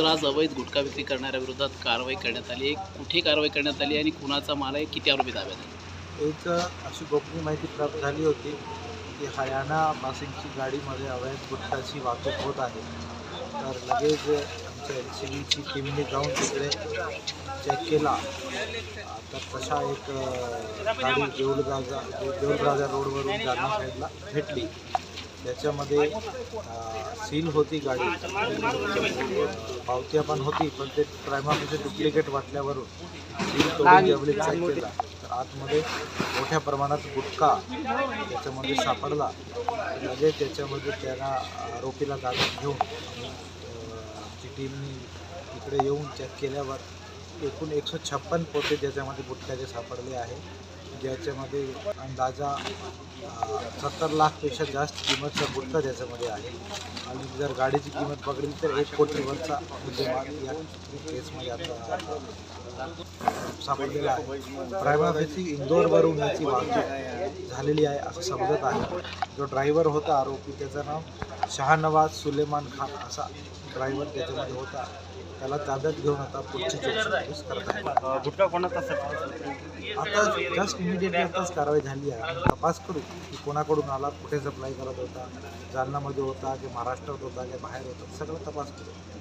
Sir आज अवैध गुटखा विक्री करणाऱ्या विरोधात कारवाई करण्यात आली. आहे कुठे कारवाई करण्यात आली आणि कुणाचा माल आहे? किती आरोपी ताब्यात आहे एक अशी गोपनीय माहिती प्राप्त झाली होती की हरियाणा पासिंगची गाडीमध्ये अवैध गुटखाची वाहतूक होत आहे. तर लगेच आमच्या एल सी बीची टीमने जाऊन तिकडे चेक केला. तर तशा एक अ, गाडी देऊळगाजा देऊळराजा रोडवरून जालना साईडला भेटली. त्याच्यामध्ये सील होती गाडी. पावत्या पण होती पण ते प्रायमामध्ये डुप्लिकेट वाटल्यावरून सील तोडून ज्यावेळी चेक केला तर आतमध्ये मोठ्या प्रमाणात गुटखा त्याच्यामध्ये सापडला. लगेच त्याच्यामध्ये त्यांना आरोपीला ताब्यात घेऊन आमची टीमनी इकडे येऊन चेक केल्यावर एकूण एकशे छप्पन पोते ज्याच्यामध्ये गुटख्याचे सापडले आहे. ज्याच्यामध्ये अंदाजा सत्तर लाखपेक्षा जास्त किंमतचा गुटखा त्याच्यामध्ये आहे. आणि जर गाडीची किंमत पकडली तर एक कोटीवरचा मुद्देमाल या केसमध्ये आता सापडलेला आहे. प्रायमाफेसी इंदोरवरून याची वाहतूक झालेली आहे असं समजत आहे. जो ड्रायव्हर होता आरोपी त्याचं नाव शहानवाज सुलेमान खान असा ड्रायव्हर त्याच्यामध्ये होता. त्याला ताब्यात घेऊन आता पुढची चौकशी करत आहे. आता जस्ट इमिडिएटली आताच कारवाई झाली आहे. तपास करू की कोणाकडून आला कुठे सप्लाय करत होता जालन्यामध्ये होता की महाराष्ट्रात होता की बाहेर होता सगळं तपास करू.